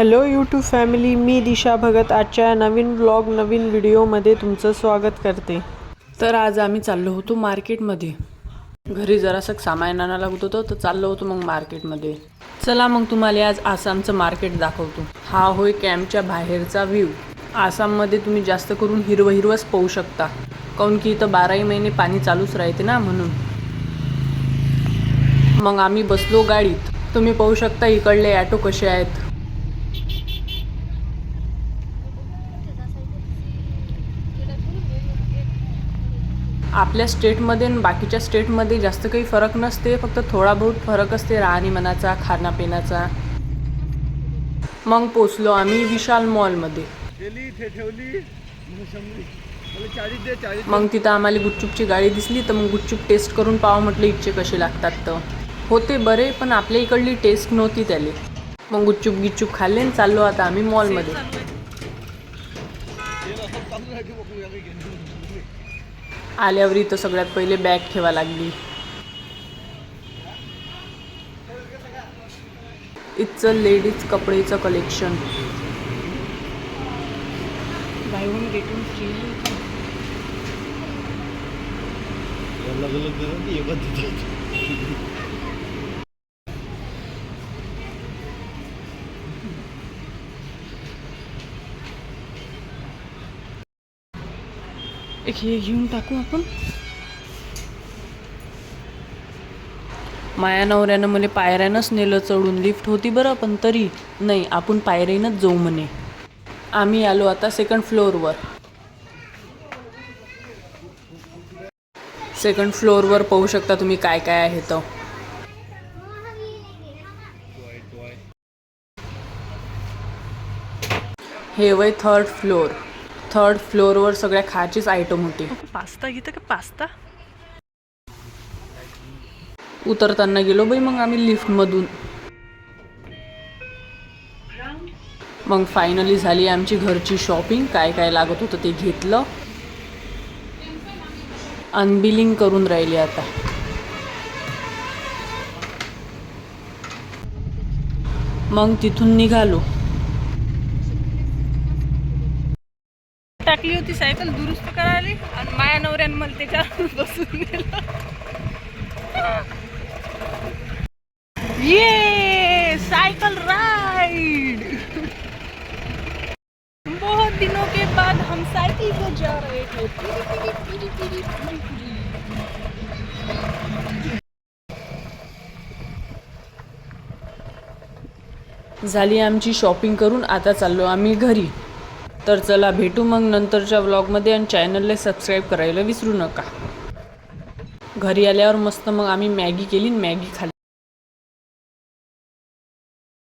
Hello YouTube family मी दिशा भगत. आजच्या नवीन ब्लॉग नवीन व्हिडिओमध्ये तुमचं स्वागत करते. तर आज आम्ही चाललो होतो मार्केटमध्ये. घरी जरासं सामान आणायला लागत होतं तर चाललो होतो मग मार्केटमध्ये. चला मग तुम्हाला आज आसामचं मार्केट दाखवतो. हा होय कॅम्पच्या बाहेरचा व्ह्यू आसाममध्ये तुम्ही जास्त करून हिरवं हिरवंच पाहू शकता. काऊन की इथं बाराही महिने पाणी चालूच राहते ना म्हणून. मग आम्ही बसलो गाडीत. तुम्ही पाहू शकता इकडले ॲटो कसे आहेत. आपल्या स्टेटमध्ये आणि बाकीच्या स्टेटमध्ये जास्त काही फरक नसते फक्त थोडा बहुत फरक असते राहणीमानाचा खाण्यापिण्याचा मग पोचलो आम्ही विशाल मॉलमध्ये. मग तिथं आम्हाला गुपचूपची गाडी दिसली तर मग गुपचूप टेस्ट करून पाहावं म्हटलं इच्छे कसे लागतात तर. होते बरे पण आपल्या इकडली टेस्ट नव्हती त्याले. मग गुपचूप गिच्चूप खाल्ले आणि चाललो आता आम्ही मॉलमध्ये. आल्यावर इथं सगळ्यात पहिले बॅग ठेवा लागली. इथचं ladies कपडेचं collection buy one get one free अलग अलग करून ती एकच देतात एक हे घेऊन टाकू आपण. माया नवऱ्यानं मला पायऱ्यानंच नेलं चढून लिफ्ट होती बरं पण तरी नाही आपण पायऱ्यानंच जाऊ म्हणे. आम्ही आलो आता सेकंड फ्लोअरवर सेकंड फ्लोअरवर पाहू शकता तुम्ही काय काय आहे तर हे वय थर्ड फ्लोअर थर्ड फ्लोअरवर सगळ्या खायचीच आयटम होती. पास्ता घेतं का पास्ता? उतरताना गेलो बाई मग आम्ही लिफ्टमधून. मग फायनली झाली आमची घरची शॉपिंग काय काय लागत होतं ते घेतलं. अनबिलिंग करून राहिली आता. मग तिथून निघालो. टाकली होती सायकल दुरुस्त करायला आणि माया नवऱ्यानं मला त्याच्यावर बसून ये सायकल राइड बहुत दिनों के बाद हम साइकिल को जा रहे थे पीरी, पीरी, पीरी, पीरी, पीरी, पीरी। झाली आमची शॉपिंग करून आता चाललो आम्ही घरी. तर चला भेटू मग नंतरच्या व्लॉगमध्ये आणि चॅनलला सबस्क्राईब करायला विसरू नका. घरी आल्यावर मस्त मग आम्ही मॅगी केली मॅगी खाल्ली.